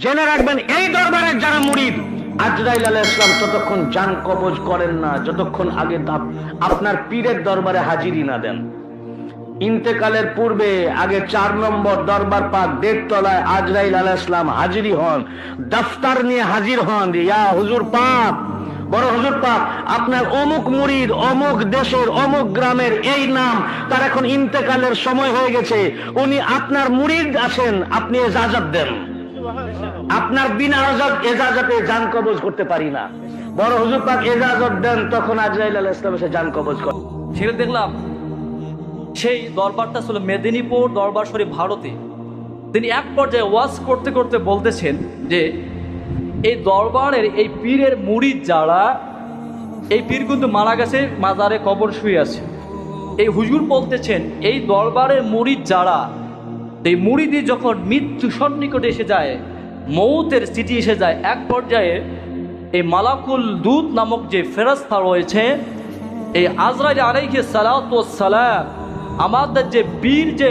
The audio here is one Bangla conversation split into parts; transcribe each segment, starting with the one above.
জেনে রাখবেন, এই দরবারের যারা মুরিদ, আজরাইল আলাহ ইসলাম ততক্ষণ যান কবজ করেন না, যতক্ষণ আগে আপ- আপনার পীরের দরবারে হাজিরি না দেন। ইন্তেকালের পূর্বে আগে চার নম্বর দরবার পাক দেড় তলায় আজরাইল আলাহ ইসলাম হাজিরি হন, দফতার নিয়ে হাজির হন ইয়া হুজুর পাক, বড় হুজুর পাক, আপনার অমুক মুরিদ, অমুক দেশের, অমুক গ্রামের এই নাম, তার এখন ইন্তেকালের সময় হয়ে গেছে, উনি আপনার মুরিদ আছেন, আপনি এজাজত দেন। আপনার বিনা আজাদ এজাজতে জান কবজ করতে পারি না। বড় হুজুর পাক এজাজত দেন, তখন আজরাইল আলাহ ইসলাম এসে জান কবজ করে। সেটা দেখলাম, সেই দরবারটা ছিল মেদিনীপুর দরবার শরীফ ভারতে। তিনি এক পর্যায়ে ওয়াজ করতে করতে বলতেছেন যে, এই দরবারের এই পীরের মুড়িদ যারা, এই পীর কিন্তু মারা গেছে, মাজারে কবর শুয়ে আছে। এই হুজুর বলতেছেন, এই দরবারের মুড়িদ যারা, এই মুড়িদি যখন মৃত্যু সন্নিকটে এসে যায় মৌতের স্থিতি এসে যায়। এক পর্যায়ে এই মালাকুল দুধ নামক যে ফেরস্তা রয়েছে, এই আজরাইল আলাইহি সালাম, আমাদের যে বীর যে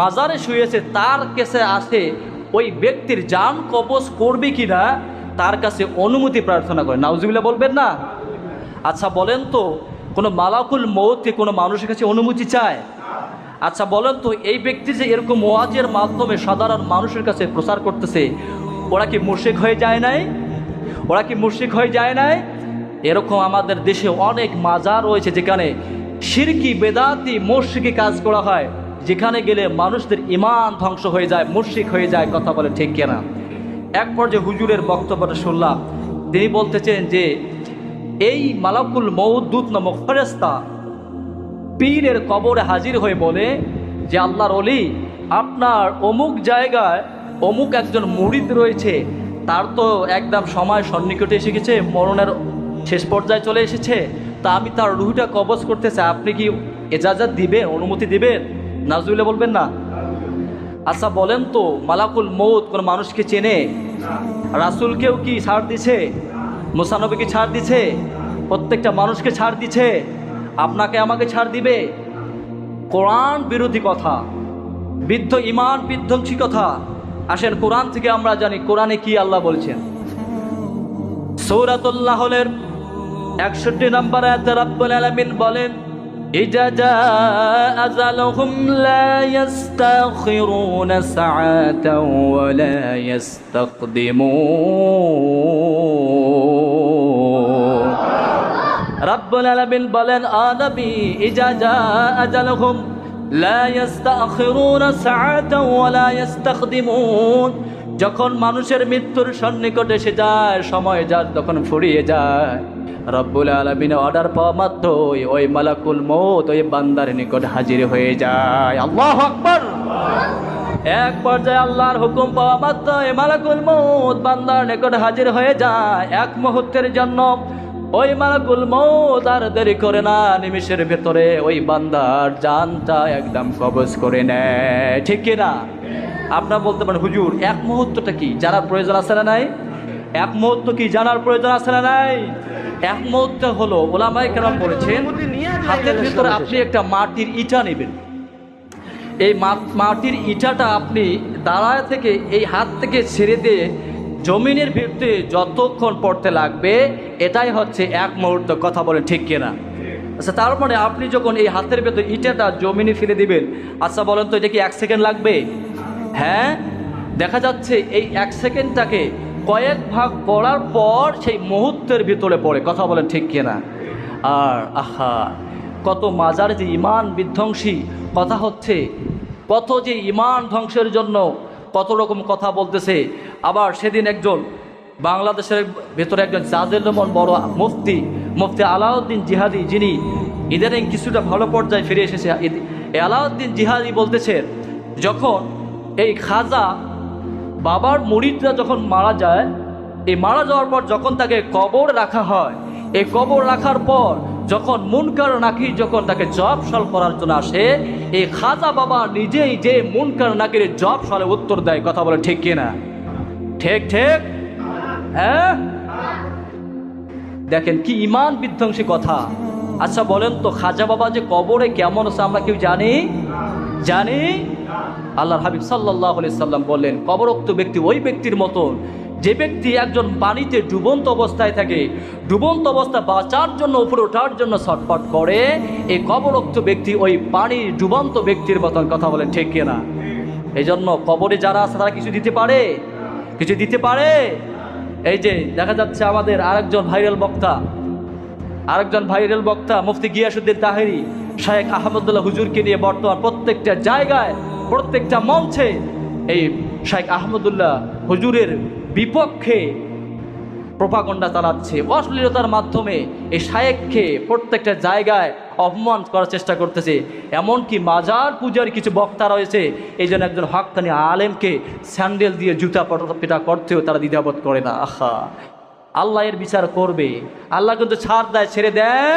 মাজারে শুয়েছে, তার কাছে আসে ওই ব্যক্তির যান কবজ করবে কিনা, তার কাছে অনুমতি প্রার্থনা করে। নাউজুবিল্লাহ বলবেন না? আচ্ছা বলেন তো, কোনো মালাকুল মৌতকে কোনো মানুষের কাছে অনুমতি চায়? আচ্ছা বলেন তো, এই ব্যক্তি যে এরকম ওয়াজের মাধ্যমে সাধারণ মানুষের কাছে প্রচার করতেছে, ওরা কি মুর্শিক হয়ে যায় নাই? ওরা কি মুর্শিক হয়ে যায় নাই? এরকম আমাদের দেশে অনেক মাজার রয়েছে যেখানে সিরকি, বেদাতি মুর্শিকি কাজ করা হয়, যেখানে গেলে মানুষদের ইমান ধ্বংস হয়ে যায় মুর্শিক হয়ে যায়, কথা বলে ঠিক কেনা এক পর্যায়ে হুজুরের বক্তব্যটা শুনলাম, তিনি বলতেছেন যে, এই মালাকুল মৌদ্দুত নামক ফেরেস্তা পীরের কবরে হাজির হয়ে বলে যে, আল্লাহর অলি আপনার অমুক জায়গায় অমুক একজন মুরিদ রয়েছে। তার তো একদম সময় সন্নিকটে এসে গেছে, মরণের শেষ পর্যায়ে চলে এসেছে। তা আমি তার রুহিটা কবজ করতে চাই আপনি কি এজাজাত দিবেন, অনুমতি দিবেন? নাজুলে বলবেন না। আচ্ছা বলেন তো, মালাকুল মৌত কোন মানুষকে চেনে? রাসুলকেও কি ছাড় দিছে? মুসানবীকে ছাড় দিছে? প্রত্যেকটা মানুষকে ছাড় দিছে? আপনাকে আমাকে ছাড় দিবে কোরআন বিরোধী কথা বৃদ্ধ ইমান বিধ্বংসী কথা আসেন কোরআন থেকে আমরা জানি কোরআনে কি আল্লাহ বলছেন সৌরাতুল্লাহ হলের একষট্টি নম্বর আয়াতে রাব্বুল আলামিন বলেন إذا جاء أجلهم لا يستأخرون ساعة ولا يستقدمون রাব্বুল আলামিন বলেন আনবী ইজা জা আজালহুম, লা ইস্তাখিরুনা সাআতাও ওয়া ইস্তাখদিমুন। যখন মানুষের মৃত্যুর সন্নিকট এসে যায়, সময় যার তখন ফুরিয়ে যায়। রব্বুল আলমিন অর্ডার পাওয়া মাত্রই ওই মালাকুল মৌত ওই বান্দার নিকট হাজির হয়ে যায়। আল্লাহ আকবর! এক পর্যায়ে আল্লাহর হুকুম পাওয়া মাত্র মালাকুল মৌত বান্দার নিকট হাজির হয়ে যায়। এক মুহূর্তের জন্য ওই মালাকুল মৌত আর দেরি করে না, নিমিষের ভেতরে ওই বান্দার জানটা একদম কবজ করে নেয়। ঠিক কিনা আপনার বলতে পারেন হুজুর, এক মুহূর্তটা কি জানার প্রয়োজন আছে না নাই? এক মুহূর্ত কি জানার প্রয়োজন আছে না নাই? এক মুহূর্ত হলো ওলামাই কেন বলেছেন, হাতের ভিতরে আপনি একটা মাটির ইটা নেবেন। এই মাটির ইটাটা আপনি দাঁড়ায় থেকে, এই হাত থেকে ছেড়ে দিয়ে জমিনের ভিতরে যতক্ষণ পড়তে লাগবে, এটাই হচ্ছে এক মুহূর্ত কথা বলে ঠিক কিনা? আচ্ছা তার মানে আপনি যখন এই হাতের ভেতর ইটাটা জমিনে ফেলে দিবেন আচ্ছা বলেন তো এটা কি এক সেকেন্ড লাগবে? হ্যাঁ? দেখা যাচ্ছে এই এক সেকেন্ডটাকে কয়েক ভাগ পড়ার পর সেই মুহূর্তের ভিতরে পড়ে, কথা বলেন ঠিক কিনা? আর আহা, কত মাজার যে ইমান বিধ্বংসী, কথা হচ্ছে কত যে ইমান ধ্বংসের জন্য কত রকম কথা বলতেছে। আবার সেদিন একজন বাংলাদেশের ভেতরে একজন জাজেলমন বড় মুফতি মুফতি আলাউদ্দিন জিহাদি, যিনি ইদানিং কিছুটা ভালো পর্যায়ে ফিরে এসেছে। আলাউদ্দিন জিহাদি বলতেছে, যখন এই খাজা বাবার মুরিদরা যখন মারা যায়, এই মারা যাওয়ার পর যখন তাকে কবর রাখা হয়, এই কবর রাখার পর যখন মুনকার নাকি যখন তাকে জব সল করার জন্য আসে, এই খাজা বাবা নিজেই যে মুনকার নাকির জব সলে উত্তর দেয়, কথা বলে ঠিক কিনা? ঠিক ঠিক। হ্যাঁ? দেখেন, কি ইমান বিধ্বংসী কথা। আচ্ছা বলেন তো, খাজা বাবা যে কবরে কেমন আছে, আমরা কেউ জানি? জানি? আল্লাহর হাবিব সাল্লাহ সাল্লাম বললেন, কবরোক্ত ব্যক্তি ওই ব্যক্তির মতন। যে ব্যক্তি একজন পানিতে ডুবন্ত অবস্থায় থাকে, ডুবন্ত অবস্থা বাঁচার জন্য, উপরে ওঠার জন্য ছটফট করে, এই কবরোক্ত ব্যক্তি ওই পানির ডুবন্ত ব্যক্তির মতন কথা বলেন, ঠিক কিনা? এই জন্য কবরে যারা আছে, তারা কিছু দিতে পারে? কিছু দিতে পারে? এই যে, দেখা যাচ্ছে আমাদের আরেকজন ভাইরাল বক্তা। আরেকজন ভাইরাল বক্তা, মুফতি গিয়াসুদ্দিন তাহেরি শাহেখ আহমদুল্লাহ হুজুরকে নিয়ে বর্তমান প্রত্যেকটা জায়গায়, প্রত্যেকটা মঞ্চে এই শাহেখ আহমদুল্লাহ হুজুরের বিপক্ষে প্রপাগণ্ডা চালাচ্ছে। অশ্লীলতার মাধ্যমে এই শায়েককে প্রত্যেকটা জায়গায় অপমান করার চেষ্টা করতেছে। এমনকি মাজার পূজার কিছু বক্তা রয়েছে। এই জন্য একজন হকানি আলেমকে স্যান্ডেল দিয়ে জুতা পেটা করতেও তারা দ্বিধাবোধ করে না। আহা! আল্লাহ এর বিচার করবে। আল্লাহ কিন্তু ছাড় দেয়, ছেড়ে দেয়।